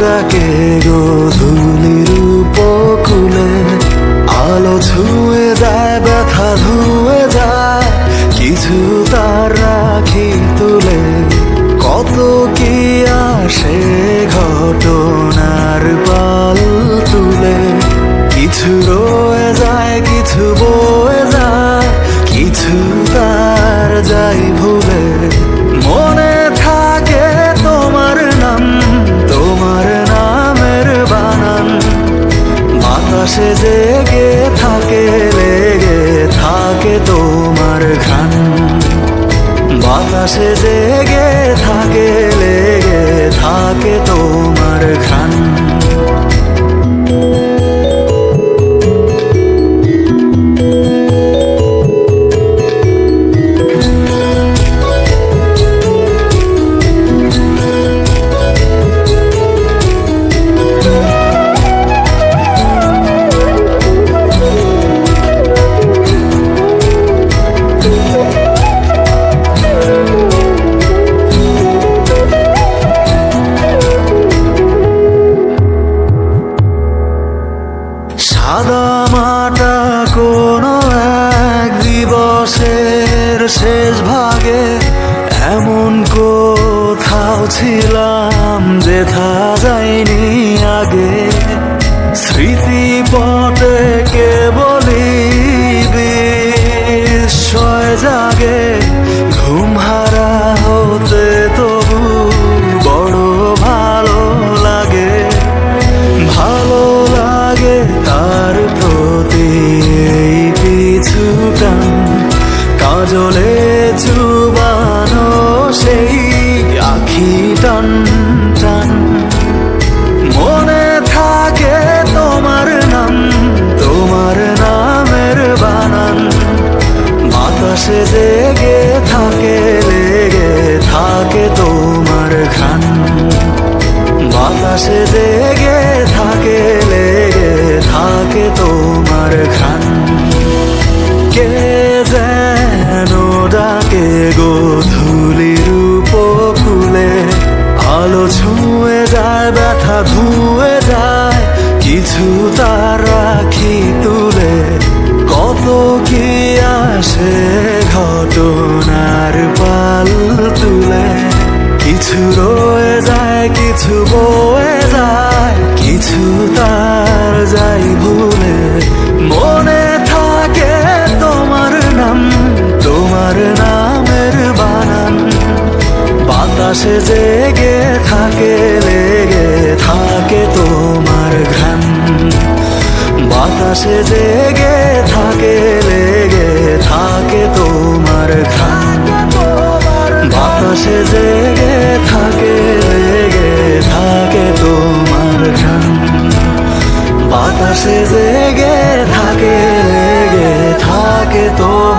ডাকে রূপ খুলে, আলো ছুঁয়ে যায়, ব্যথা ধুয়ে যায়, কিছু তার রাখি তুলে, কত কি আসে থাকে লেগে থাকে তোমার ঘান বাতাসে জেগে সাদা মাটা কোনো এক দিবসের শেষ ভাগে এমন কোথাও ছিলাম যেথা যায়নি আগে। স্মৃতি বাতাসে জেগে থাকে, লেগে থাকে তোমার ঘ্রাণ। কে যেন ডাকে গোধূলির উপকূলে, আলো ছুঁয়ে যায়, ব্যথা ধুয়ে যায়, কিছু তার রাখি তুলে। কত কি আসে ঘটনার পাল তুলে, কিছু রয়ে যায়, কিছু তার যাই ভুলে, মনে থাকে তোমার নাম, তোমার নামের বানান। বাতাসে জেগে থাকে, লেগে থাকে তোমার ঘ্রাণ। বাতাসে জেগে থাকে todo